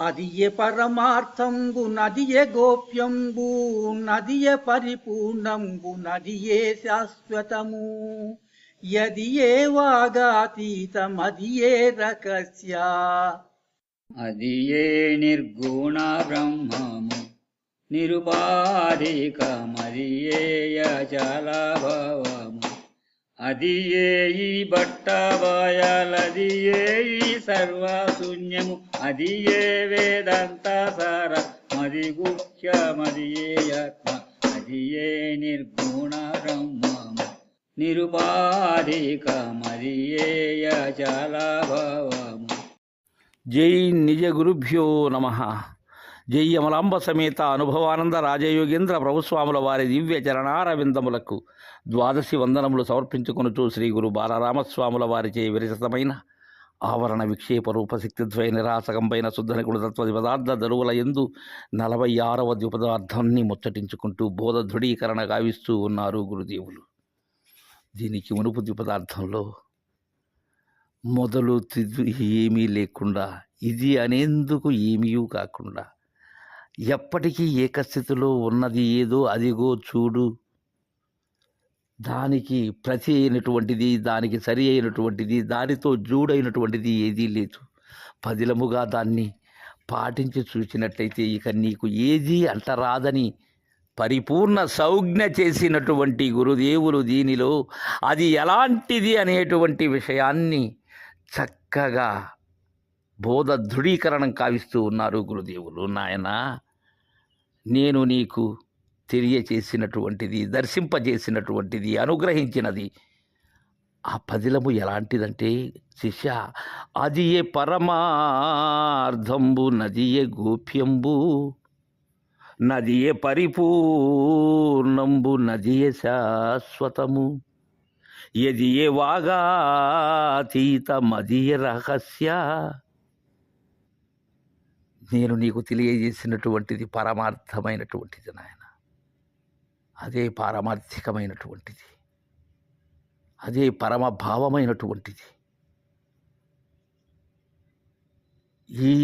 అదియే పరమార్థంబు నదియే గోప్యంబు నదియే పరిపూర్ణంబు నదియే శాశ్వతము. యదియే వాగాతీతమదియే రకస్య అదియే నిర్గుణ బ్రహ్మము? నిరుపాధికమది ఏ అచలభవము ఈ బట్ట బయలది ఈ సర్వశూన్యము? అది ఏ వేదంత సార మది గుఖ్యమది ఏ ఆత్మ అది ఏ నిర్గుణ బ్రహ్మము నిరుపాధికమది ఏ అచలభవము జై నిజ గురుభ్యో నమ. జై అమలాంబ సమేత అనుభవానంద రాజయోగేంద్ర ప్రభుస్వాముల వారి దివ్య చరణారవిందములకు ద్వాదశి వందనములు సమర్పించుకొనుచు శ్రీ గురు బాలరామస్వాముల వారిచే విరచితమైన ఆవరణ విక్షేప రూపశక్తిద్వయ నిరాసకంపైన శుద్ధని గుణతత్వ పదార్థ దరువుల ఎందు నలభై ఆరవ ద్విపదార్థాన్ని ముచ్చటించుకుంటూ బోధ దృఢీకరణ గావిస్తూ ఉన్నారు గురుదేవులు. దీనికి మునుపు ద్విపదార్థంలో మొదలు తిద్దు ఏమీ లేకుండా ఇది అనేందుకు ఏమీ కాకుండా ఎప్పటికీ ఏకస్థితిలో ఉన్నది ఏదో అదిగో చూడు దానికి ప్రతి అయినటువంటిది దానికి సరి అయినటువంటిది దానితో జూడైనటువంటిది ఏదీ లేదు. పదిలముగా దాన్ని పాటించి చూసినట్లయితే ఇక నీకు ఏది అంటరాదని పరిపూర్ణ సౌజ్ఞ చేసినటువంటి గురుదేవులు దీనిలో అది ఎలాంటిది అనేటువంటి విషయాన్ని చక్కగా బోధ దృఢీకరణం కావిస్తూ ఉన్నారు గురుదేవులు. నాయన నేను నీకు తెలియచేసినటువంటిది దర్శింపజేసినటువంటిది అనుగ్రహించినది. ఆ పదిలము ఎలాంటిదంటే శిష్య అది ఏ పరమార్థంబు నదియే గోప్యంబు నదియే పరిపూర్ణంబు నదియే శాశ్వతము ఎది ఏ వాగాతీతమదియ రహస్య. నేను నీకు తెలియజేసినటువంటిది పరమార్థమైనటువంటిది నాయన. అదే పారమార్థికమైనటువంటిది. అదే పరమ భావమైనటువంటిది ఈ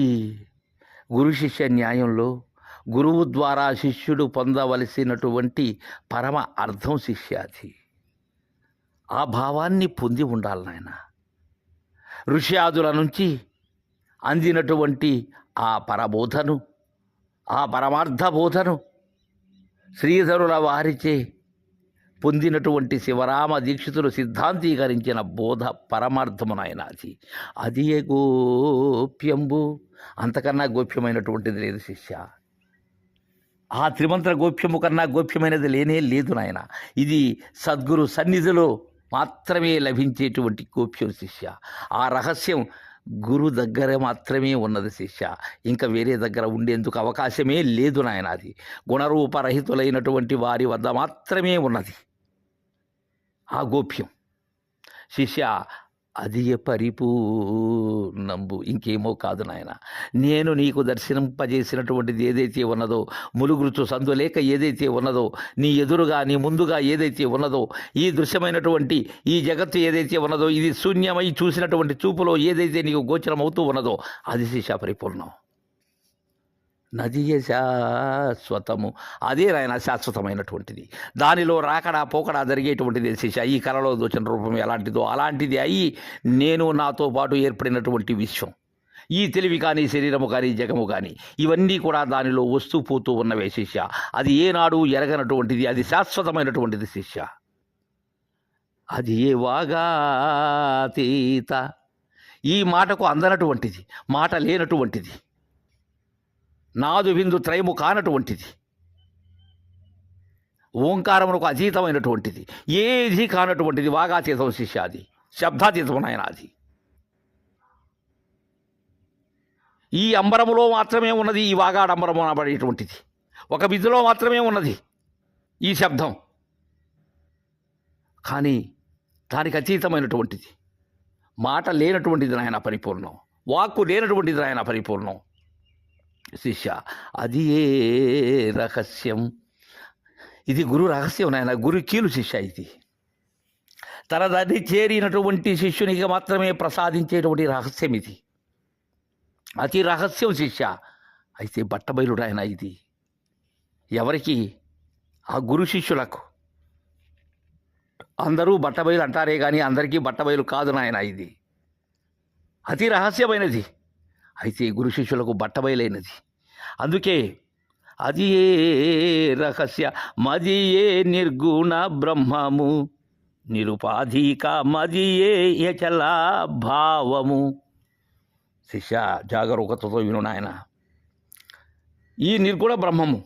గురు శిష్య న్యాయంలో గురువు ద్వారా శిష్యుడు పొందవలసినటువంటి పరమ అర్థం శిష్యాది. ఆ భావాన్ని పొంది ఉండాలి నాయన. ఋష్యాదుల నుంచి అందినటువంటి ఆ పరబోధను ఆ పరమార్థ బోధను శ్రీధరుల వారిచే పొందినటువంటి శివరామ దీక్షితులు సిద్ధాంతీకరించిన బోధ పరమార్థము అది అది ఏ గోప్యంబు. అంతకన్నా గోప్యమైనటువంటిది లేదు శిష్య. ఆ త్రిమంత్ర గోప్యము కన్నా గోప్యమైనది లేనే లేదు నాయన. ఇది సద్గురు సన్నిధిలో మాత్రమే లభించేటువంటి గోప్యం శిష్య. ఆ రహస్యం గురువు దగ్గర మాత్రమే ఉన్నది శిష్య. ఇంకా వేరే దగ్గర ఉండేందుకు అవకాశమే లేదు నాయన అది. గుణరూపరహితులైనటువంటి వారి వద్ద మాత్రమే ఉన్నది. ఆ గోప్యం. శిష్య అది పరిపూర్ణంబు. ఇంకేమో కాదు నాయన. నేను నీకు దర్శింపజేసినటువంటిది ఏదైతే ఉన్నదో ములుగురుచు సందులేక ఏదైతే ఉన్నదో నీ ఎదురుగా నీ ముందుగా ఏదైతే ఉన్నదో ఈ దృశ్యమైనటువంటి ఈ జగత్తు ఏదైతే ఉన్నదో ఇది శూన్యమై చూసినటువంటి చూపులో ఏదైతే నీకు గోచరం అవుతూ ఉన్నదో అది శిష పరిపూర్ణం నదియ శాశ్వతము అదే నాయన శాశ్వతమైనటువంటిది. దానిలో రాకడా పోకడా జరిగేటువంటిది శిష ఈ కళలో దోచిన రూపం ఎలాంటిదో? అలాంటిది అయి నేను నాతో పాటు ఏర్పడినటువంటి విశ్వం. ఈ తెలివి కానీ శరీరము కానీ జగము కానీ ఇవన్నీ కూడా దానిలో వస్తూ పోతూ ఉన్నవే శిష్య. అది ఏనాడు ఎరగనటువంటిది అది శాశ్వతమైనటువంటిది శిష్య. అది ఏ వాగాతీత? ఈ మాటకు అందనటువంటిది మాట లేనటువంటిది. నాదు బిందు త్రయము కానటువంటిది. ఓంకారమునకు అతీతమైనటువంటిది ఏది కానటువంటిది? వాగాతీతం శిష్యాది. శబ్దాతీతం అది ఈ అంబరములో మాత్రమే ఉన్నది ఈ వాగాడంబరము అనబడేటువంటిది ఒక బిందులో మాత్రమే ఉన్నది ఈ శబ్దం. కానీ దానికి అతీతమైనటువంటిది. మాట లేనటువంటిది నాయన పరిపూర్ణం. వాక్కు లేనటువంటిది నాయన పరిపూర్ణం. శిష్య అది ఏ రహస్యం? ఇది గురు రహస్యం నాయన గురు కీలు శిష్య ఇది. తన దాన్ని చేరినటువంటి శిష్యునికి మాత్రమే ప్రసాదించేటువంటి రహస్యం ఇది. అతి రహస్యం శిష్య. అయితే బట్టబయలుడు ఆయన ఇది. ఎవరికి? ఆ గురు శిష్యులకు. అందరూ బట్టబయలు అంటారే కానీ అందరికీ బట్టబయలు కాదు నాయన ఇది. అతి రహస్యమైనది. అయితే గురు శిష్యులకు బట్టబయలైనది. అందుకే అది ఏ రహస్య మది ఏ నిర్గుణ బ్రహ్మము నిరుపాధిక మది ఏ యచల భావము. శిష్య జాగరూకతతో విను నాయన. ఈ నిర్గుణ బ్రహ్మము.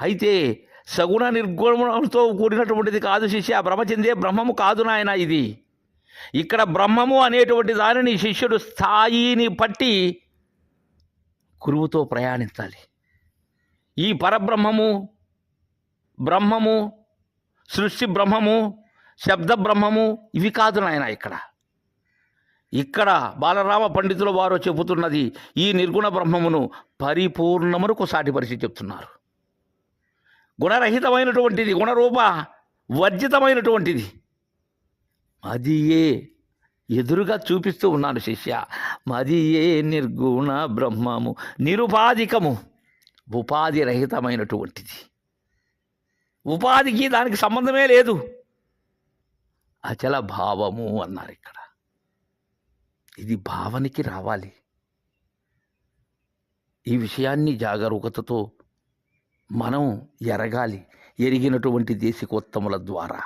అయితే సగుణ నిర్గుణంతో కూడినటువంటిది కాదు శిష్య బ్రహ్మచందే బ్రహ్మము కాదు నాయన ఇది. ఇక్కడ బ్రహ్మము అనేటువంటి దానిని శిష్యుడు స్థాయిని పట్టి గురువుతో ప్రయాణించాలి. ఈ పరబ్రహ్మము బ్రహ్మము సృష్టి బ్రహ్మము శబ్ద బ్రహ్మము ఇవి కాదు నాయన ఇక్కడ. ఇక్కడ బాలరామ పండితుల వారు చెబుతున్నది ఈ నిర్గుణ బ్రహ్మమును పరిపూర్ణమునకు సాటిపరిచి చెప్తున్నారు. గుణరహితమైనటువంటిది గుణరూప వర్జితమైనటువంటిది. అది ఏ ఎదురుగా చూపిస్తూ ఉన్నాను శిష్య. మది ఏ నిర్గుణ బ్రహ్మము నిరుపాధికము ఉపాధి రహితమైనటువంటిది. ఉపాధికి దానికి సంబంధమే లేదు. అచల భావము అన్నారు ఇక్కడ. ఇది భావనకి రావాలి. ఈ విషయాన్ని జాగరూకతతో మనం ఎరగాలి ఎరిగినటువంటి దేశికోత్తముల ద్వారా.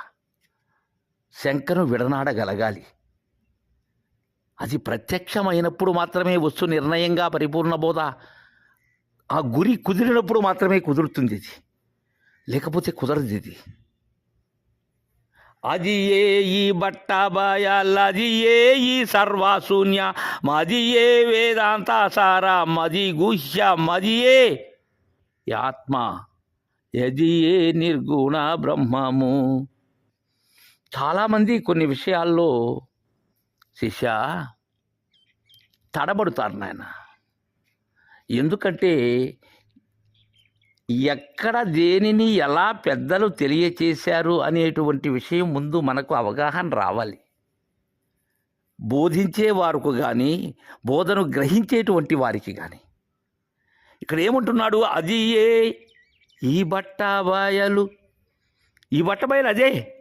శంకను విడనాడగలగాలి. అది ప్రత్యక్షమైనప్పుడు మాత్రమే వస్తు నిర్ణయంగా పరిపూర్ణ బోధ. ఆ గురి కుదిరినప్పుడు మాత్రమే కుదురుతుంది ఇది లేకపోతే కుదరదు ఇది. అది ఏ ఈ బట్ట అది ఏ ఈ సర్వశూన్య మది ఏ వేదాంత సార మది గుహ్య మది ఏ ఆత్మ ఎది ఏ నిర్గుణ బ్రహ్మము. చాలామంది కొన్ని విషయాల్లో శిష్య తడబడుతారు నాయన. ఎందుకంటే ఎక్కడ దేనిని ఎలా పెద్దలు తెలియచేశారు అనేటువంటి విషయం ముందు మనకు అవగాహన రావాలి. బోధించే వారికి కానీ బోధను గ్రహించేటువంటి వారికి కానీ ఇక్కడ ఏమంటున్నాడు? అది ఏ? ఈ బట్ట బాయలు ఈ బట్ట బయలు అదే.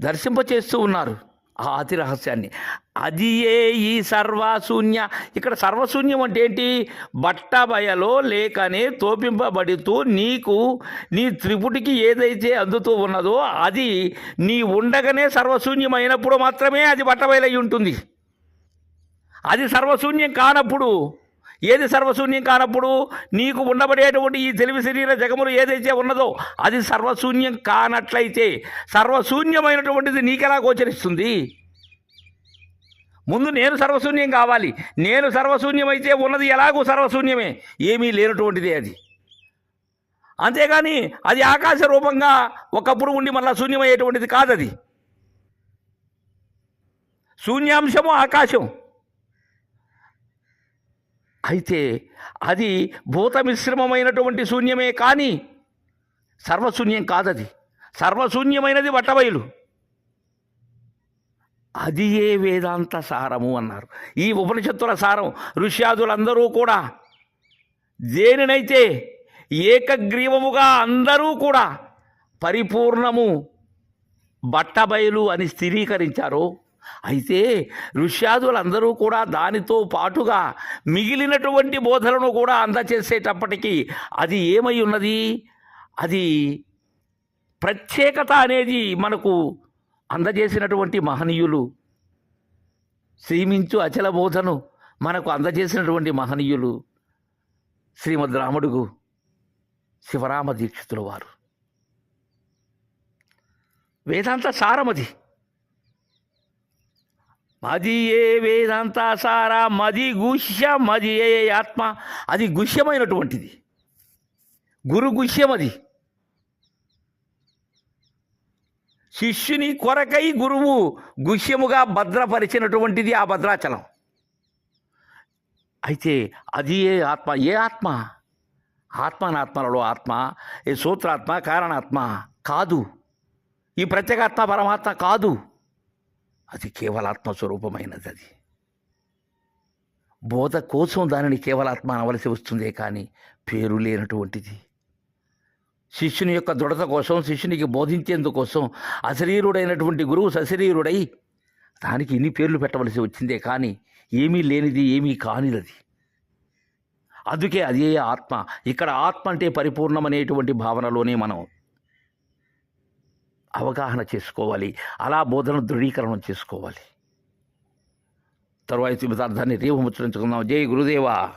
దర్శింపచేస్తూ ఉన్నారు. ఆ అతి రహస్యాన్ని. అది ఏ ఈ సర్వశూన్య? ఇక్కడ సర్వశూన్యం అంటే ఏంటి? బట్టబయలో లేకనే తోపింపబడుతూ నీకు నీ త్రిపుటికి ఏదైతే అందుతూ ఉన్నదో అది నీ ఉండగానే సర్వశూన్యమైనప్పుడు మాత్రమే అది బట్టబయలై ఉంటుంది. అది సర్వశూన్యం కానప్పుడు ఏది సర్వశూన్యం కానప్పుడు నీకు ఉండబడేటువంటి ఈ తెలివి శరీర జగములు ఏదైతే ఉన్నదో అది సర్వశూన్యం కానట్లయితే సర్వశూన్యమైనటువంటిది నీకెలా గోచరిస్తుంది? ముందు నేను సర్వశూన్యం కావాలి. నేను సర్వశూన్యమైతే ఉన్నది ఎలాగో సర్వశూన్యమే. ఏమీ లేనటువంటిదే అది. అంతేగాని అది ఆకాశ రూపంగా ఒకప్పుడు ఉండి మళ్ళా శూన్యమయ్యేటువంటిది కాదది. శూన్యాంశము ఆకాశం. అయితే అది భూత మిశ్రమమైనటువంటి శూన్యమే కానీ సర్వశూన్యం కాదది. సర్వశూన్యమైనది బట్టబయలు అది ఏ వేదాంత సారము అన్నారు. ఈ ఉపనిషత్తుల సారం ఋష్యాదులందరూ కూడా దేనినైతే ఏకగ్రీవముగా అందరూ కూడా పరిపూర్ణము బట్టబయలు అని స్థిరీకరించారో అయితే ఋష్యాదులందరూ కూడా దానితో పాటుగా మిగిలినటువంటి బోధలను కూడా అందచేసేటప్పటికీ అది ఏమై ఉన్నది? అది ప్రత్యేకత అనేది మనకు అందజేసినటువంటి మహనీయులు శ్రీమించు అచల బోధను మనకు అందజేసినటువంటి మహనీయులు శ్రీమద్ రాముడుగు శివరామ దీక్షితుల వారు. వేదాంత సారమది. మది ఏ వేదాంత మది గుష్య మది ఏ ఆత్మ? అది గుష్యమైనటువంటిది గురు గుష్యం అది. శిష్యుని కొరకై గురువు గుష్యముగా భద్రపరిచినటువంటిది ఆ భద్రాచలం. అయితే అది ఏ ఆత్మ? ఏ ఆత్మ? ఆత్మానాత్మలలో ఆత్మ ఏ సూత్రాత్మ కారణాత్మ? కాదు. ఈ ప్రత్యేగాత్మ పరమాత్మ కాదు. అది కేవలాత్మస్వరూపమైనది అది. బోధ కోసం దానిని కేవలాత్మ అనవలసి వస్తుందే కానీ పేరు లేనటువంటిది. శిష్యుని యొక్క దృఢత కోసం శిష్యునికి బోధించేందుకోసం అశరీరుడైనటువంటి గురువు సశరీరుడై దానికి ఇన్ని పేర్లు పెట్టవలసి వచ్చిందే కానీ ఏమీ లేనిది ఏమీ కానిది. అందుకే అదే ఆత్మ. ఇక్కడ ఆత్మ అంటే పరిపూర్ణమనేటువంటి భావనలోనే మనం అవగాహన చేసుకోవాలి. అలా బోధన దృఢీకరణం చేసుకోవాలి. తరువాయి పదార్థాన్ని రేపు ముచ్చరించుకుందాం. జై గురుదేవా.